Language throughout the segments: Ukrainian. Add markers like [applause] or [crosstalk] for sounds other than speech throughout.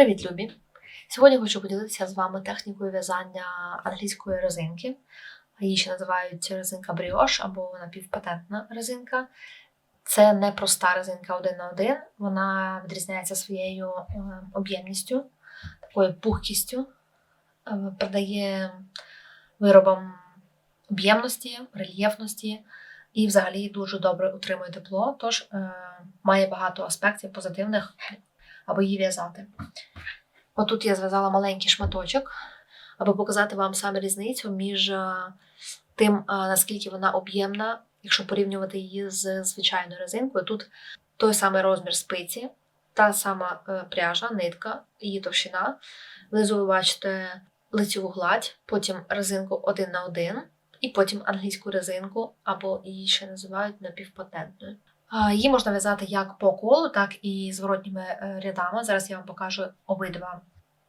Привіт, любі! Сьогодні хочу поділитися з вами технікою в'язання англійської резинки. Її ще називають резинка бріош або напівпатентна резинка. Це не проста резинка один на один, вона відрізняється своєю е, об'ємністю, такою пухкістю, е, придає виробам об'ємності, рельєфності і взагалі дуже добре утримує тепло, тож е, має багато аспектів позитивних, аби її в'язати. Отут я зв'язала маленький шматочок, аби показати вам саме різницю між е, тим, е, наскільки вона об'ємна, якщо порівнювати її з звичайною резинкою. Тут той самий розмір спиці, та сама е, пряжа, нитка, її товщина. Внизу ви бачите лицеву гладь, потім резинку один на один, і потім англійську резинку, або її ще називають напівпатентною. Її можна в'язати як по колу, так і зворотніми е, рядами. Зараз я вам покажу обидва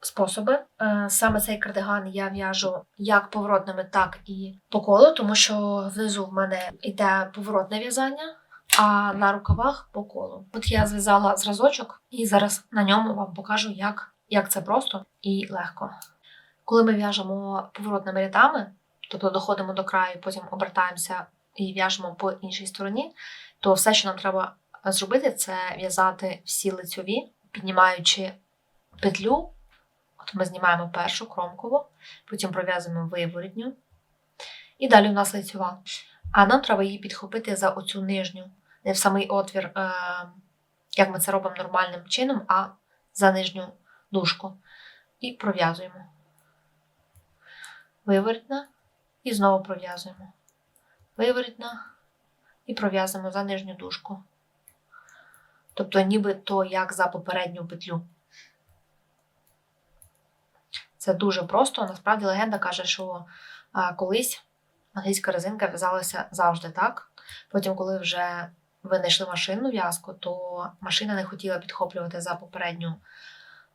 способи. Е, Саме цей кардиган я в'яжу як поворотними, так і по колу, тому що внизу в мене йде поворотне в'язання, а на рукавах по колу. От я зв'язала зразочок і зараз на ньому вам покажу, як, як це просто і легко. Коли ми в'яжемо поворотними рядами, тобто доходимо до краю, потім обертаємося і в'яжемо по іншій стороні, то все, що нам треба зробити, це в'язати всі лицьові, піднімаючи петлю. От ми знімаємо першу кромкову, потім пров'язуємо виворітню. І далі у нас лицьова. А нам треба її підхопити за оцю нижню, не в самий отвір, е, як ми це робимо нормальним чином, а за нижню дужку. І пров'язуємо. Виворітна. І знову пров'язуємо. Виворітна і пров'язуємо за нижню дужку. Тобто, ніби то як за попередню петлю. Це дуже просто. Насправді легенда каже, що а, колись англійська резинка в'язалася завжди так. Потім, коли вже винайшли машинну в'язку, то машина не хотіла підхоплювати за попередню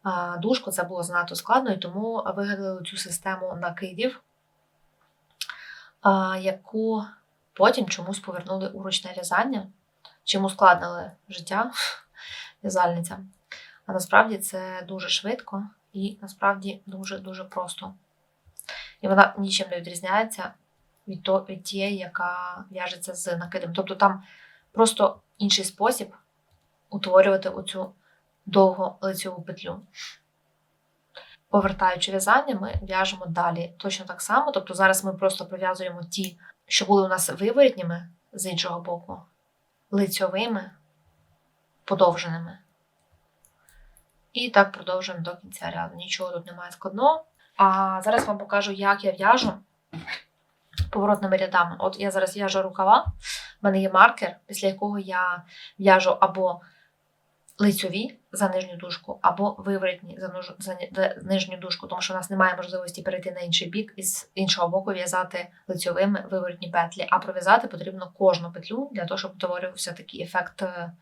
а, дужку. Це було занадто складно, і тому вигадали цю систему накидів, а, яку потім чомусь повернули у ручне в'язання, чим ускладнили життя [laughs] в'язальницям. А насправді це дуже швидко і насправді дуже-дуже просто. І вона нічим не відрізняється від, то, від тієї, яка в'яжеться з накидом. Тобто там просто інший спосіб утворювати оцю довгу лицеву петлю. Повертаючи в'язання, ми в'яжемо далі точно так само. Тобто зараз ми просто пров'язуємо ті, що були у нас виворітніми з іншого боку, лицьовими, подовженими. І так продовжуємо до кінця ряду. Нічого тут немає складного. А зараз вам покажу, як я в'яжу поворотними рядами. От я зараз в'яжу рукава, в мене є маркер, після якого я в'яжу або лицьові за нижню дужку, або виворотні за, нож... за нижню дужку, тому що у нас немає можливості перейти на інший бік і з іншого боку в'язати лицьовими виворотні петлі. А пров'язати потрібно кожну петлю для того, щоб утворювався такий ефект е,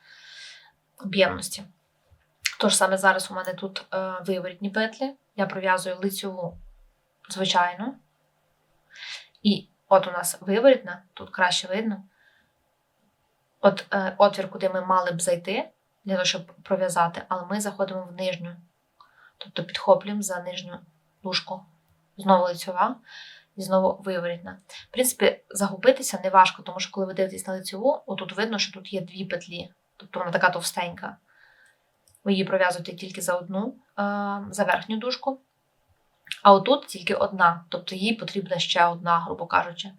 об'ємності. Тож саме зараз у мене тут е, виворітні петлі, я пров'язую лицьову звичайну. І от у нас виворітна, тут краще видно. От е, отвір, куди ми мали б зайти, для того, щоб пров'язати, але ми заходимо в нижню. Тобто підхоплюємо за нижню дужку. Знову лицьова і знову виворітна. В принципі, загубитися не важко, тому що коли ви дивитесь на лицьову, отут видно, що тут є дві петлі. Тобто вона така товстенька. Ви її пров'язуєте тільки за одну, за верхню дужку. А отут тільки одна, тобто їй потрібна ще одна, грубо кажучи.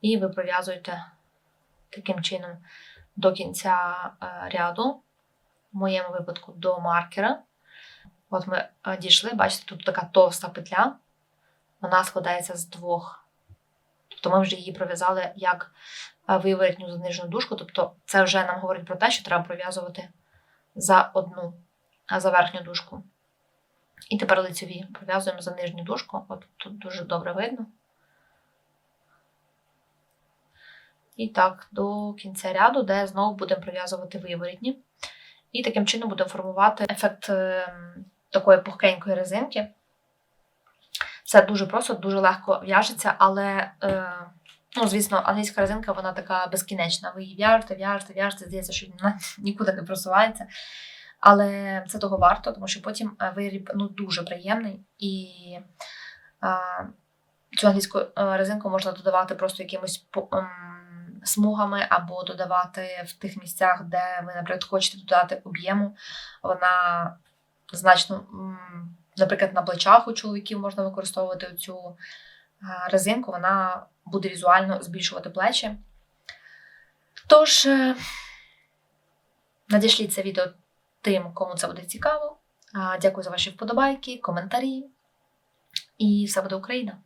І ви пров'язуєте таким чином до кінця ряду, в моєму випадку до маркера. От ми дійшли, бачите, тут така товста петля, вона складається з двох. Тобто ми вже її пров'язали як виворотню за нижню дужку, тобто це вже нам говорить про те, що треба пров'язувати за одну, а за верхню дужку. І тепер лицеві пров'язуємо за нижню дужку, от тут дуже добре видно. І так, до кінця ряду, де знову будемо пров'язувати виворітні. І таким чином будемо формувати ефект ем, такої пухкенької резинки. Це дуже просто, дуже легко в'яжеться, але, е, ну, звісно, англійська резинка вона така безкінечна. Ви її в'яжете, в'яжете, в'яжете, здається, що вона [laughs] нікуди не просувається. Але це того варто, тому що потім е, виріб ну, дуже приємний і е, цю англійську е, резинку можна додавати просто якимось ем, смугами або додавати в тих місцях, де ви, наприклад, хочете додати об'єму. Вона значно, наприклад, на плечах у чоловіків можна використовувати цю е, резинку, вона буде візуально збільшувати плечі. Тож, е, надішліть це відео тим, кому це буде цікаво. Дякую за ваші вподобайки, коментарі. І все буде Україна!